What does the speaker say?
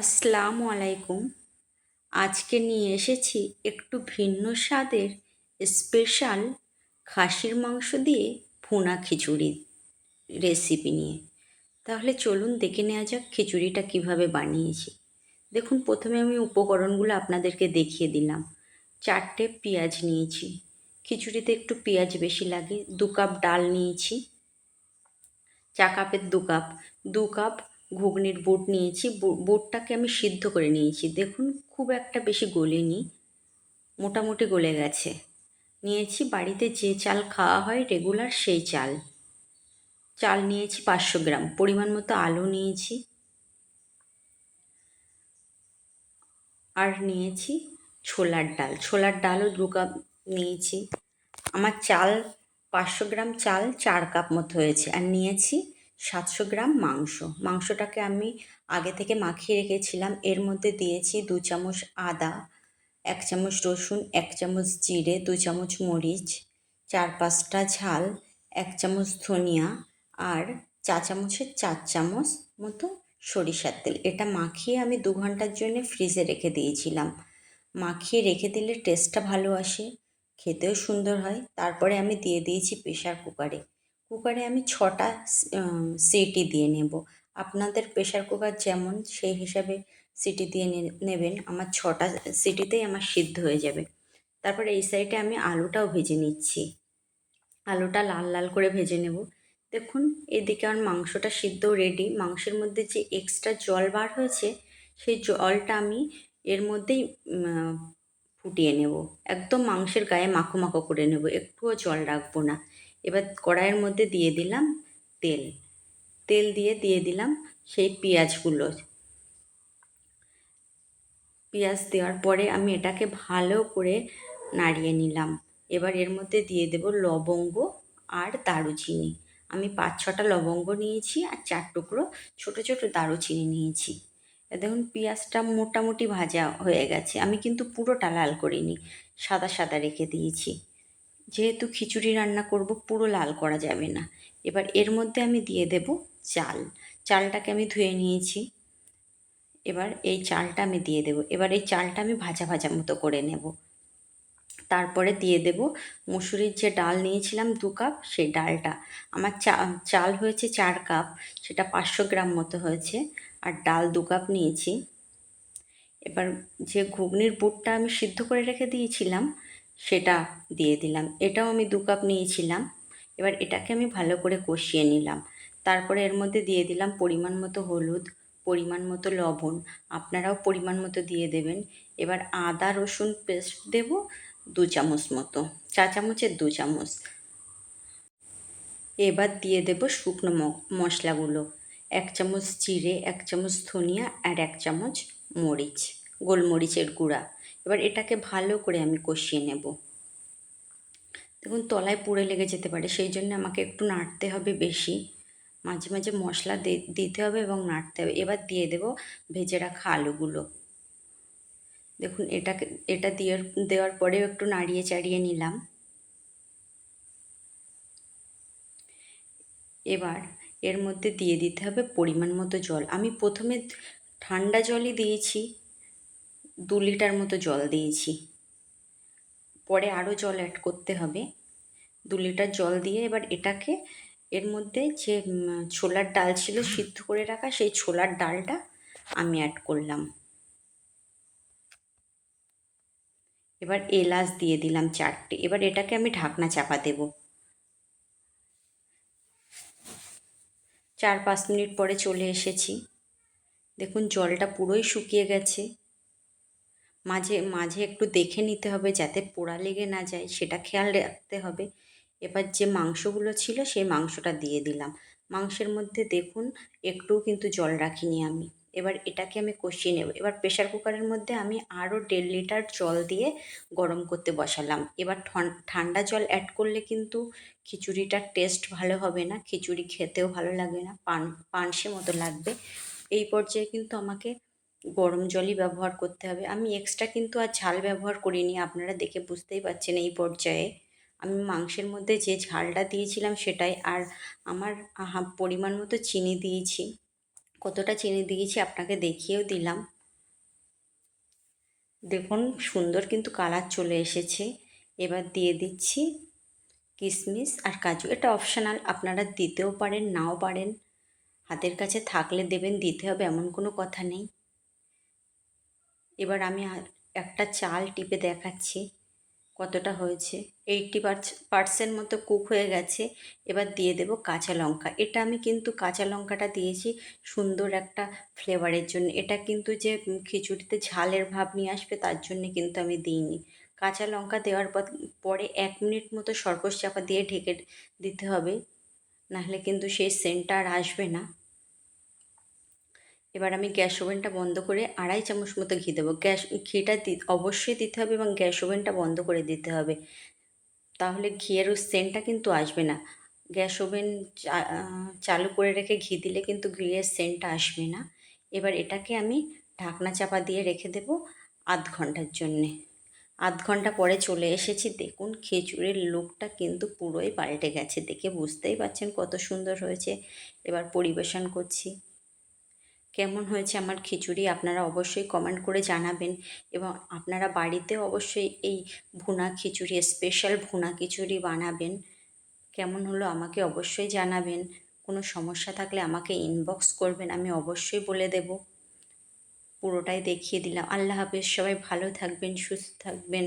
আসসালামু আলাইকুম। আজকে নিয়ে এসেছি একটু ভিন্ন স্বাদের স্পেশাল খাসির মাংস দিয়ে ভুনা খিচুড়ি রেসিপি নিয়ে। তাহলে চলুন দেখে নেওয়া যাক খিচুড়িটা কীভাবে বানিয়েছি। দেখুন, প্রথমে আমি উপকরণগুলো আপনাদেরকে দেখিয়ে দিলাম। চারটে পেঁয়াজ নিয়েছি। খিচুড়িতে একটু পেঁয়াজ বেশি লাগে। দু কাপ ডাল নিয়েছি। চা কাপের দু কাপ। দু কাপ ঘুগনির বুট নিয়েছি। বুটটাকে আমি সিদ্ধ করে নিয়েছি। দেখুন, খুব একটা বেশি গলেনি, মোটামুটি গলে গেছে। নিয়েছি বাড়িতে যে চাল খাওয়া হয় রেগুলার সেই চাল। চাল নিয়েছি পাঁচশো গ্রাম। পরিমাণ মতো আলু নিয়েছি। আর নিয়েছি ছোলার ডাল। ছোলার ডালও দু কাপ নিয়েছি। আমার চাল, পাঁচশো গ্রাম চাল চার কাপ মতো হয়েছে। আর নিয়েছি সাতশো গ্রাম মাংস। মাংসটাকে আমি আগে থেকে মাখিয়ে রেখেছিলাম। এর মধ্যে দিয়েছি দু চামচ আদা, এক চামচ রসুন, এক চামচ জিরে, দু চামচ মরিচ, চার পাঁচটা ঝাল, এক চামচ ধনিয়া আর চা চামচের চার চামচ মতো সরিষার তেল। এটা মাখিয়ে আমি দু ঘণ্টার জন্য ফ্রিজে রেখে দিয়েছিলাম। মাখিয়ে রেখে দিলে টেস্টটা ভালো আসে, খেতেও সুন্দর হয়। তারপরে আমি দিয়ে দিয়েছি প্রেশার কুকারে কুকারে আমি ছটা সিটি দিয়ে নেব। আপনাদের প্রেশার কুকার যেমন সেই হিসাবে সিটি দিয়ে নেবেন। আমার ছটা সিটিতেই আমার সিদ্ধ হয়ে যাবে। তারপর এই সাইডে আমি আলুটাও ভেজে নিচ্ছি। আলুটা লাল লাল করে ভেজে নেব। দেখুন, এদিকে আমার মাংসটা সিদ্ধ রেডি মাংসের মধ্যে যে এক্সট্রা জল বার হয়েছে, সেই জলটা আমি এর মধ্যেই ফুটিয়ে নেব। একদম মাংসের গায়ে মাখো মাখো করে নেব। একটুও জল রাখব না। এবার কড়াইয়ের মধ্যে দিয়ে দিলাম তেল। তেল দিয়ে দিয়ে দিলাম সেই পেঁয়াজগুলো। পেঁয়াজ দেওয়ার পরে আমি এটাকে ভালো করে নাড়িয়ে নিলাম। এবার এর মধ্যে দিয়ে দেব লবঙ্গ আর দারুচিনি। আমি পাঁচ ছটা লবঙ্গ নিয়েছি আর চার টুকরো ছোটো ছোটো দারুচিনি নিয়েছি। দেখুন, পেঁয়াজটা মোটামুটি ভাজা হয়ে গেছে। আমি কিন্তু পুরোটা লাল করিনি, সাদা সাদা রেখে দিয়েছি। যেহেতু খিচুড়ি রান্না করব, পুরো লাল করা যাবে না। এবার এর মধ্যে আমি দিয়ে দেব চাল। চালটাকে আমি ধুয়ে নিয়েছি। এবার এই চালটা আমি দিয়ে দেব। এবার এই চালটা আমি ভাজা ভাজা মতো করে নেব। তারপরে দিয়ে দেব মুসুরির যে ডাল নিয়েছিলাম দু কাপ, সেই ডালটা। আমার চা, চাল হয়েছে চার কাপ, সেটা পাঁচশো গ্রাম মতো হয়েছে। আর ডাল দু কাপ নিয়েছি। এবার যে ঘুগনির বুটটা আমি সিদ্ধ করে রেখে দিয়েছিলাম সেটা দিয়ে দিলাম। এটাও আমি দু কাপ নিয়েছিলাম। এবার এটাকে আমি ভালো করে কষিয়ে নিলাম। তারপরে এর মধ্যে দিয়ে দিলাম পরিমাণ মতো হলুদ, পরিমাণ মতো লবণ। আপনারাও পরিমাণ মতো দিয়ে দেবেন। এবার আদা, রসুন পেস্ট দেব দু চামচ মতো। চা চামচের দু চামচ। এবার দিয়ে দেব শুকনো মশলাগুলো। এক চামচ জিরে, এক চামচ ধনিয়া আর এক চামচ মরিচ। গোলমরিচের গুঁড়া। এবার এটাকে ভালো করে আমি কষিয়ে নেব। দেখুন, তলায় পুড়ে লেগে যেতে পারে, সেই জন্য আমাকে একটু নাড়তে হবে বেশি। মাঝে মাঝে মশলা দিতে হবে এবং নাড়তে হবে। এবার দিয়ে দেব ভেজে রাখা আলুগুলো। দেখুন, এটাকে, এটা দিয়ে, দেওয়ার পরেও একটু নাড়িয়ে চাড়িয়ে নিলাম। এবার এর মধ্যে দিয়ে দিতে হবে পরিমাণ মতো জল। আমি প্রথমে ঠান্ডা জলই দিয়েছি দু লিটার মতো জল দিয়েছি। পরে আরও জল অ্যাড করতে হবে। দু লিটার জল দিয়ে এবার এটাকে এর মধ্যে যে ছোলার ডাল ছিল সিদ্ধ করে রাখা, সেই ছোলার ডালটা আমি অ্যাড করলাম। এবার এলাচ দিয়ে দিলাম চারটে। এবার এটাকে আমি ঢাকনা চাপা দেব। চার পাঁচ মিনিট পরে চলে এসেছি। দেখুন জলটা পুরোই শুকিয়ে গেছে। মাঝে মাঝে একটু দেখে নিতে হবে যাতে পোড়া লেগে না যায়, সেটা খেয়াল রাখতে হবে। এবার যে মাংসগুলো ছিল সেই মাংসটা দিয়ে দিলাম। মাংসের মধ্যে দেখুন, একটুও কিন্তু জল রাখিনি আমি। এবার এটাকে আমি কষিয়ে নেব। এবার প্রেশার কুকারের মধ্যে আমি আরও দেড় লিটার জল দিয়ে গরম করতে বসালাম। এবার ঠান্ডা জল অ্যাড করলে কিন্তু খিচুড়িটার টেস্ট ভালো হবে না। খিচুড়ি খেতেও ভালো লাগবে না। পান, পানসে মতো লাগবে। এই পর্যায়ে কিন্তু আমাকে গরম জলই ব্যবহার করতে হবে। আমি এক্সট্রা কিন্তু আর ঝাল ব্যবহার করিনি, আপনারা দেখে বুঝতেই পারছেন এই পর্যায়ে। আমি মাংসের মধ্যে যে ঝালটা দিয়েছিলাম সেটাই আর আমার পরিমাণ মতো চিনি দিয়েছি। কতটা চিনি দিয়েছি আপনাকে দেখিয়েও দিলাম। দেখুন, সুন্দর কিন্তু কালার চলে এসেছে। এবার দিয়ে দিচ্ছি কিশমিশ আর কাজু। এটা অপশনাল আপনারা দিতেও পারেন, নাও পারেন। হাতের কাছে থাকলে দেবেন, দিতে হবে, এমন কোনো কথা নেই। এবার আমি একটা চাল টিপে দেখাচ্ছি কতটা হয়েছে। এইটটি পার্সেন্ট মতো কুক হয়ে গেছে। এবার দিয়ে দেব কাঁচা লঙ্কা। এটা আমি কিন্তু কাঁচা লঙ্কাটা দিয়েছি সুন্দর একটা ফ্লেভারের জন্য। এটা কিন্তু যে খিচুড়িতে ঝালের ভাব নিয়ে আসবে তার জন্য কিন্তু আমি দিইনি। কাঁচা লঙ্কা দেওয়ার পরে এক মিনিট মতো সরপোষ চাপা দিয়ে ঢেকে দিতে হবে। নাহলে কিন্তু সেই সেন্টটা আর আসবে না। এবার আমি গ্যাস ওভেনটা বন্ধ করে আড়াই চামচ মতো ঘি দেবো। গ্যাস, ঘিটা অবশ্যই দিতে হবে এবং গ্যাস ওভেনটা বন্ধ করে দিতে হবে। তাহলে ঘিয়ের সেন্টটা কিন্তু আসবে না। গ্যাস ওভেন চালু করে রেখে ঘি দিলে কিন্তু ঘিয়ের সেন্টটা আসবে না। এবার এটাকে আমি ঢাকনা চাপা দিয়ে রেখে দেব আধ ঘণ্টার জন্যে। আধ ঘণ্টা পরে চলে এসেছি। দেখুন খিচুড়ির লুকটা কিন্তু পুরোই পাল্টে গেছে। দেখে বুঝতেই পারছেন কত সুন্দর হয়েছে। এবার পরিবেশন করছি। কেমন হয়েছে আমার খিচুড়ি আপনারা অবশ্যই কমেন্ট করে জানাবেন। এবং আপনারা বাড়িতেও অবশ্যই এই ভুনা খিচুড়ি স্পেশাল ভুনা খিচুড়ি বানাবেন। কেমন হলো আমাকে অবশ্যই জানাবেন। কোনো সমস্যা থাকলে আমাকে ইনবক্স করবেন, আমি অবশ্যই বলে দেব। পুরোটাই দেখিয়ে দিলাম। আল্লাহ হাফেজ, সবাই ভালো থাকবেন, সুস্থ থাকবেন।